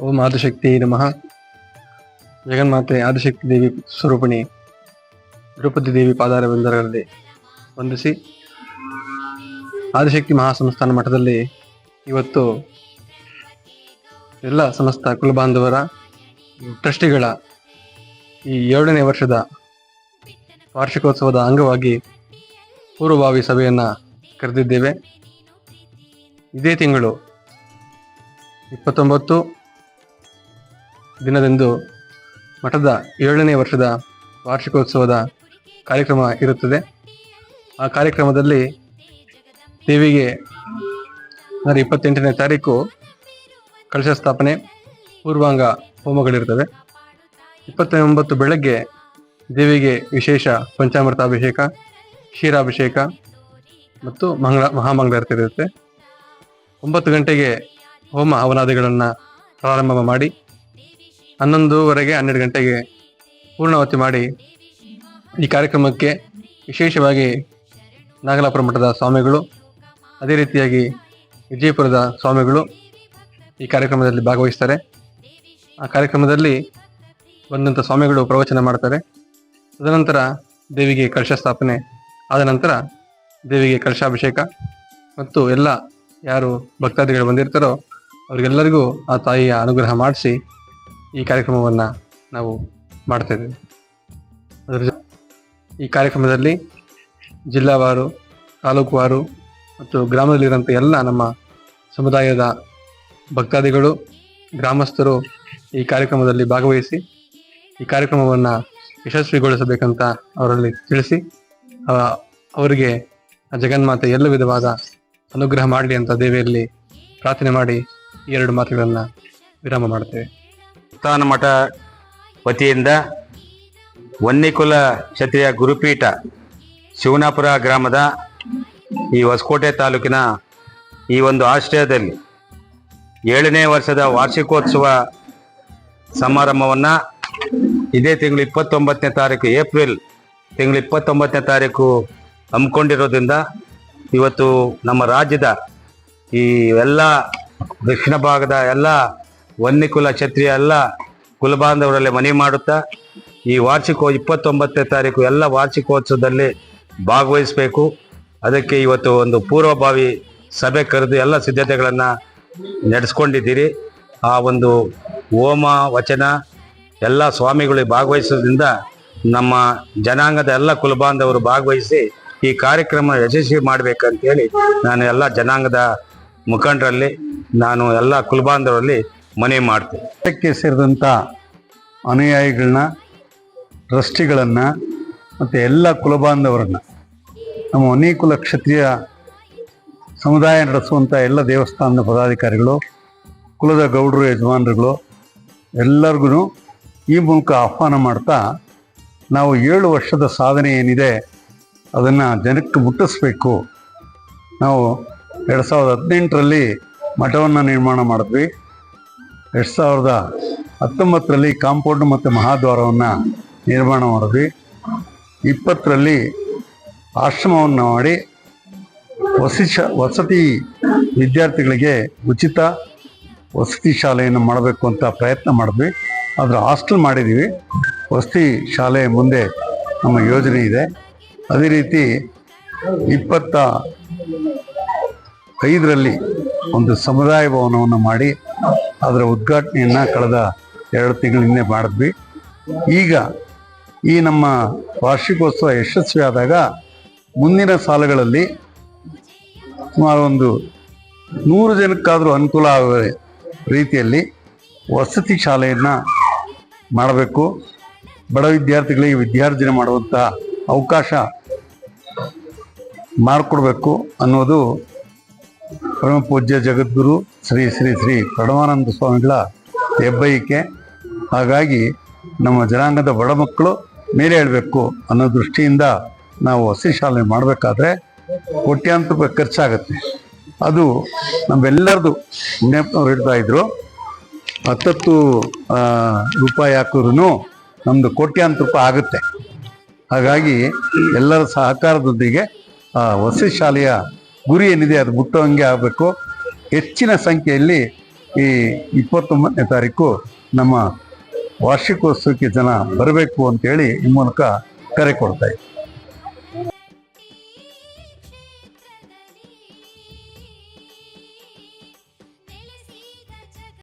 ಓಂ ಆದಿಶಕ್ತಿ ನಮಃ. ಜಗನ್ಮಾತೆ ಆದಿಶಕ್ತಿ ದೇವಿ ಸ್ವರೂಪಿಣಿ ದ್ರೌಪದಿ ದೇವಿ ಪಾದಾರ ಬಂದರಲ್ಲಿ ವಂದಿಸಿ. ಆದಿಶಕ್ತಿ ಮಹಾಸಂಸ್ಥಾನ ಮಠದಲ್ಲಿ ಇವತ್ತು ಎಲ್ಲ ಸಮಸ್ತ ಕುಲಬಾಂಧವರ ಟ್ರಸ್ಟಿಗಳ ಈ ಏಳನೇ ವರ್ಷದ ವಾರ್ಷಿಕೋತ್ಸವದ ಅಂಗವಾಗಿ ಪೂರ್ವಭಾವಿ ಸಭೆಯನ್ನು ಕರೆದಿದ್ದೇವೆ. ಇದೇ ತಿಂಗಳು ಇಪ್ಪತ್ತೊಂಬತ್ತು ದಿನದಂದು ಮಠದ ಏಳನೇ ವರ್ಷದ ವಾರ್ಷಿಕೋತ್ಸವದ ಕಾರ್ಯಕ್ರಮ ಇರುತ್ತದೆ. ಆ ಕಾರ್ಯಕ್ರಮದಲ್ಲಿ ದೇವಿಗೆ ಅಂದರೆ ಇಪ್ಪತ್ತೆಂಟನೇ ತಾರೀಕು ಕಳಶ ಸ್ಥಾಪನೆ, ಪೂರ್ವಾಂಗ ಹೋಮಗಳಿರ್ತವೆ ಇಪ್ಪತ್ತೊಂಬತ್ತು ಬೆಳಗ್ಗೆ ದೇವಿಗೆ ವಿಶೇಷ ಪಂಚಾಮೃತಾಭಿಷೇಕ, ಕ್ಷೀರಾಭಿಷೇಕ ಮತ್ತು ಮಂಗಳ ಮಹಾಮಂಗಳಾರತಿ ಇರುತ್ತೆ. ಒಂಬತ್ತು ಗಂಟೆಗೆ ಹೋಮ ಹವನಾದಿಗಳನ್ನು ಪ್ರಾರಂಭ ಮಾಡಿ ಹನ್ನೊಂದುವರೆಗೆ ಹನ್ನೆರಡು ಗಂಟೆಗೆ ಪೂರ್ಣಾವತಿ ಮಾಡಿ ಈ ಕಾರ್ಯಕ್ರಮಕ್ಕೆ ವಿಶೇಷವಾಗಿ ನಾಗಲಾಪುರ ಮಠದ ಸ್ವಾಮಿಗಳು, ಅದೇ ರೀತಿಯಾಗಿ ವಿಜಯಪುರದ ಸ್ವಾಮಿಗಳು ಈ ಕಾರ್ಯಕ್ರಮದಲ್ಲಿ ಭಾಗವಹಿಸ್ತಾರೆ. ಆ ಕಾರ್ಯಕ್ರಮದಲ್ಲಿ ಬಂದಂಥ ಸ್ವಾಮಿಗಳು ಪ್ರವಚನ ಮಾಡ್ತಾರೆ. ತದನಂತರ ದೇವಿಗೆ ಕಲಶ ಸ್ಥಾಪನೆ ಆದ ನಂತರ ದೇವಿಗೆ ಕಲಶಾಭಿಷೇಕ ಮತ್ತು ಎಲ್ಲ ಯಾರು ಭಕ್ತಾದಿಗಳು ಬಂದಿರ್ತಾರೋ, ಅವರಿಗೆಲ್ಲರಿಗೂ ಆ ತಾಯಿಯ ಅನುಗ್ರಹ ಮಾಡಿಸಿ ಈ ಕಾರ್ಯಕ್ರಮವನ್ನು ನಾವು ಮಾಡ್ತಾ ಇದ್ದೀವಿ. ಅದರ ಈ ಕಾರ್ಯಕ್ರಮದಲ್ಲಿ ಜಿಲ್ಲಾವಾರು ತಾಲೂಕುವಾರು ಮತ್ತು ಗ್ರಾಮದಲ್ಲಿರುವಂಥ ಎಲ್ಲ ನಮ್ಮ ಸಮುದಾಯದ ಭಕ್ತಾದಿಗಳು, ಗ್ರಾಮಸ್ಥರು ಈ ಕಾರ್ಯಕ್ರಮದಲ್ಲಿ ಭಾಗವಹಿಸಿ ಈ ಕಾರ್ಯಕ್ರಮವನ್ನು ಯಶಸ್ವಿಗೊಳಿಸಬೇಕಂತ ಅವರಲ್ಲಿ ತಿಳಿಸಿ ಅವರಿಗೆ ಜಗನ್ಮಾತೆ ಎಲ್ಲ ವಿಧವಾದ ಅನುಗ್ರಹ ಮಾಡಲಿ ಅಂತ ದೇವಿಯಲ್ಲಿ ಪ್ರಾರ್ಥನೆ ಮಾಡಿ ಈ ಎರಡು ಮಾತುಗಳನ್ನು ವಿರಾಮ ಮಾಡ್ತೇವೆ. ಸಂಸ್ಥಾನ ಮಠ ವತಿಯಿಂದ ವನ್ನಿಕುಲ ಕ್ಷತ್ರಿಯ ಗುರುಪೀಠ ಶಿವನಾಪುರ ಗ್ರಾಮದ ಈ ಹೊಸಕೋಟೆ ತಾಲೂಕಿನ ಈ ಒಂದು ಆಶ್ರಯದಲ್ಲಿ ಏಳನೇ ವರ್ಷದ ವಾರ್ಷಿಕೋತ್ಸವ ಸಮಾರಂಭವನ್ನು ಇದೇ ತಿಂಗಳು ಇಪ್ಪತ್ತೊಂಬತ್ತನೇ ತಾರೀಕು, ಏಪ್ರಿಲ್ ತಿಂಗಳು ಇಪ್ಪತ್ತೊಂಬತ್ತನೇ ತಾರೀಕು ಹಮ್ಮಿಕೊಂಡಿರೋದ್ರಿಂದ ಇವತ್ತು ನಮ್ಮ ರಾಜ್ಯದ ಈ ಎಲ್ಲ ದಕ್ಷಿಣ ಭಾಗದ ಎಲ್ಲ ವನ್ನಿಕುಲ ಕ್ಷತ್ರಿಯ ಎಲ್ಲ ಕುಲಬಾಂಧವರಲ್ಲಿ ಮನವಿ ಮಾಡುತ್ತಾ, ಈ ವಾರ್ಷಿಕೋ ಇಪ್ಪತ್ತೊಂಬತ್ತನೇ ತಾರೀಕು ಎಲ್ಲ ವಾರ್ಷಿಕೋತ್ಸವದಲ್ಲಿ ಭಾಗವಹಿಸಬೇಕು. ಅದಕ್ಕೆ ಇವತ್ತು ಒಂದು ಪೂರ್ವಭಾವಿ ಸಭೆ ಕರೆದು ಎಲ್ಲ ಸಿದ್ಧತೆಗಳನ್ನು ನಡೆಸ್ಕೊಂಡಿದ್ದೀರಿ. ಆ ಒಂದು ಹೋಮ ವಚನ ಎಲ್ಲ ಸ್ವಾಮಿಗಳಿಗೆ ಭಾಗವಹಿಸೋದ್ರಿಂದ ನಮ್ಮ ಜನಾಂಗದ ಎಲ್ಲ ಕುಲಬಾಂಧವರು ಭಾಗವಹಿಸಿ ಈ ಕಾರ್ಯಕ್ರಮ ಯಶಸ್ವಿ ಮಾಡಬೇಕಂತೇಳಿ ನಾನು ಎಲ್ಲ ಜನಾಂಗದ ಮುಖಂಡರಲ್ಲಿ, ನಾನು ಎಲ್ಲ ಕುಲಬಾಂಧವರಲ್ಲಿ ಮನವಿ ಮಾಡ್ತೇವೆ. ಸೇರಿದಂಥ ಅನುಯಾಯಿಗಳನ್ನ, ಟ್ರಸ್ಟಿಗಳನ್ನು, ಮತ್ತು ಎಲ್ಲ ಕುಲಬಾಂಧವರನ್ನು, ನಮ್ಮ ಅನೇಕುಲ ಕ್ಷತ್ರಿಯ ಸಮುದಾಯ ನಡೆಸುವಂಥ ಎಲ್ಲ ದೇವಸ್ಥಾನದ ಪದಾಧಿಕಾರಿಗಳು, ಕುಲದ ಗೌಡರು, ಯಜಮಾನರುಗಳು ಎಲ್ಲರಿಗೂ ಈ ಮೂಲಕ ಆಹ್ವಾನ ಮಾಡ್ತಾ ನಾವು ಏಳು ವರ್ಷದ ಸಾಧನೆ ಏನಿದೆ ಅದನ್ನು ಜನಕ್ಕೆ ಮುಟ್ಟಿಸ್ಬೇಕು. ನಾವು ಎರಡು ಸಾವಿರದ ಹದಿನೆಂಟರಲ್ಲಿ ಮಠವನ್ನು ನಿರ್ಮಾಣ ಮಾಡಿದ್ವಿ. ಎರಡು ಸಾವಿರದ ಹತ್ತೊಂಬತ್ತರಲ್ಲಿ ಕಾಂಪೌಂಡ್ ಮತ್ತು ಮಹಾದ್ವಾರವನ್ನು ನಿರ್ಮಾಣ ಮಾಡಿದ್ವಿ. ಇಪ್ಪತ್ತರಲ್ಲಿ ಆಶ್ರಮವನ್ನು ಮಾಡಿ ವಸತಿ ಶ, ವಸತಿ ವಿದ್ಯಾರ್ಥಿಗಳಿಗೆ ಉಚಿತ ವಸತಿ ಶಾಲೆಯನ್ನು ಮಾಡಬೇಕು ಅಂತ ಪ್ರಯತ್ನ ಮಾಡಿದ್ವಿ. ಅದರ ಹಾಸ್ಟೆಲ್ ಮಾಡಿದ್ದೀವಿ ವಸತಿ ಶಾಲೆ ಮುಂದೆ ನಮ್ಮ ಯೋಜನೆ ಇದೆ. ಅದೇ ರೀತಿ ಇಪ್ಪತ್ತ ಐದರಲ್ಲಿ ಒಂದು ಸಮುದಾಯ ಭವನವನ್ನು ಮಾಡಿ ಅದರ ಉದ್ಘಾಟನೆಯನ್ನು ಕಳೆದ ಎರಡು ತಿಂಗಳ ಹಿಂದೆ ಮಾಡಿದ್ವಿ. ಈಗ ಈ ನಮ್ಮ ವಾರ್ಷಿಕೋತ್ಸವ ಯಶಸ್ವಿಯಾದಾಗ ಮುಂದಿನ ಸಾಲುಗಳಲ್ಲಿ ಸುಮಾರು ಒಂದು ನೂರು ಜನಕ್ಕಾದರೂ ಅನುಕೂಲ ಆಗುವ ರೀತಿಯಲ್ಲಿ ವಸತಿ ಶಾಲೆಯನ್ನು ಮಾಡಬೇಕು. ಬಡ ವಿದ್ಯಾರ್ಥಿಗಳಿಗೆ ವಿದ್ಯಾರ್ಜನೆ ಮಾಡುವಂಥ ಅವಕಾಶ ಮಾಡಿಕೊಡ್ಬೇಕು ಅನ್ನೋದು ಪರಮ ಪೂಜ್ಯ ಜಗದ್ಗುರು ಶ್ರೀ ಶ್ರೀ ಶ್ರೀ ಪ್ರಣವಾನಂದ ಸ್ವಾಮಿಗಳ ಹೆಬ್ಬಯಿಕೆ ಹಾಗಾಗಿ ನಮ್ಮ ಜನಾಂಗದ ಬಡ ಮಕ್ಕಳು ಮೇಲೆ ಹೇಳಬೇಕು ಅನ್ನೋ ದೃಷ್ಟಿಯಿಂದ ನಾವು ವಸತಿ ಶಾಲೆ ಮಾಡಬೇಕಾದ್ರೆ ಕೋಟ್ಯಾಂತರ ರೂಪಾಯಿ ಖರ್ಚಾಗುತ್ತೆ. ಅದು ನಮ್ಮೆಲ್ಲರದು ನೆನಪು ಹೇಳ್ತಾ ಇದ್ರು. ಹತ್ತತ್ತು ರೂಪಾಯಿ ಹಾಕಿದ್ರು ನಮ್ಮದು ಕೋಟ್ಯಾಂತ ರೂಪಾಯಿ ಆಗುತ್ತೆ. ಹಾಗಾಗಿ ಎಲ್ಲರ ಸಹಕಾರದೊಂದಿಗೆ ವಸತಿ ಶಾಲೆಯ ಗುರಿ ಏನಿದೆ ಅದು ಮುಟ್ಟುವಂಗೆ ಆಗಬೇಕು. ಹೆಚ್ಚಿನ ಸಂಖ್ಯೆಯಲ್ಲಿ ಈ ಇಪ್ಪತ್ತೊಂಬತ್ತನೇ ತಾರೀಕು ನಮ್ಮ ವಾರ್ಷಿಕೋತ್ಸವಕ್ಕೆ ಜನ ಬರಬೇಕು ಅಂತೇಳಿ ಈ ಮೂಲಕ ಕರೆ ಕೊಡ್ತಾ ಇದ್ದೀನಿ